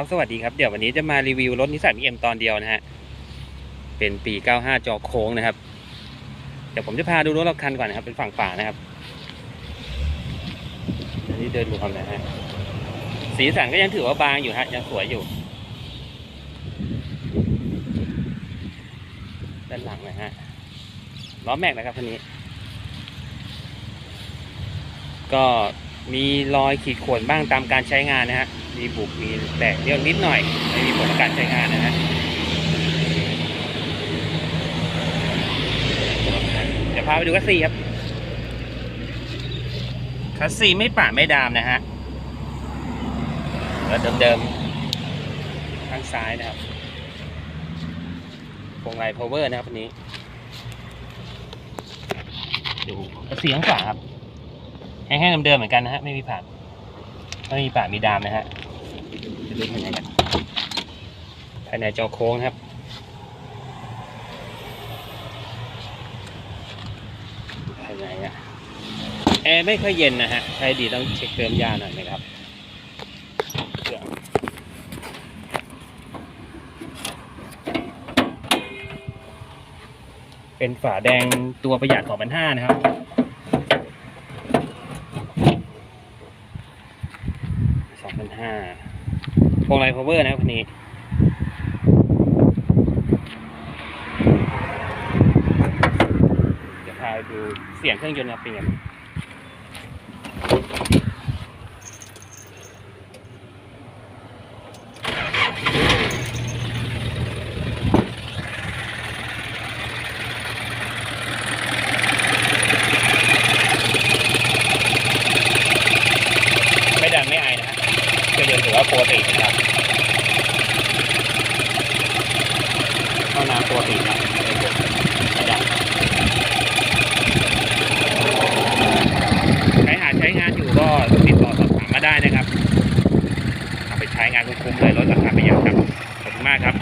ครับสวัสดีครับเดี๋ยววันนี้จะมารีวิวรถนิสสันเอ็มตอนเดียวนะฮะเป็นปี 95 จอโค้งนะครับ เดี๋ยวผมจะพาดูรถเราคันก่อนนะครับ เป็นฝั่งป่านะครับอันนี้เดินดูความนะฮะสีสันก็ยังถือว่าบางอยู่ฮะยังสวยอยู่ ด้านหลังนะฮะล้อแม็กนะครับคันนี้ ก็มีรอยขีดข่วนบ้างตามการใช้งานนะฮะ มีบุบมีแตกเลี้ยวนิดหน่อย ไม่มีผลต่อการใช้งานนะฮะเดี๋ยวพาไปดูคัสซีครับ คัสซีไม่ป่าไม่ดามนะฮะแล้วเดิมๆข้างซ้ายนะครับพวงไลพาวเวอร์นะครับอันนี้ดูคัสซีข้างขวาครับ แห้งๆเดิมๆเหมือนกันนะฮะ ไม่มีผ่านไม่มีป่ามีดามนะฮะ ดูภายในกันภายในจอโค้งครับภายในอะแอร์ไม่ค่อยเย็นนะฮะใช้ดีต้องเช็คเติมยาหน่อยนะครับเป็นฝาแดงตัวประหยัด2 5 0 0นะครับ สองพันห้า โปรไลพาวเวอร์นะครับคันนี้เดี๋ยวพาไปดูเสียงเครื่องยนต์ครับเป็นยังไง ปกตินะครับเข้าน้ำปกตินะระดับใครหาใช้งานอยู่ก็ติดต่อสอบถามมาได้นะครับไปใช้งานคุ้มๆเลยลดราคาไปเยอะครับ ขอบคุณมากครับ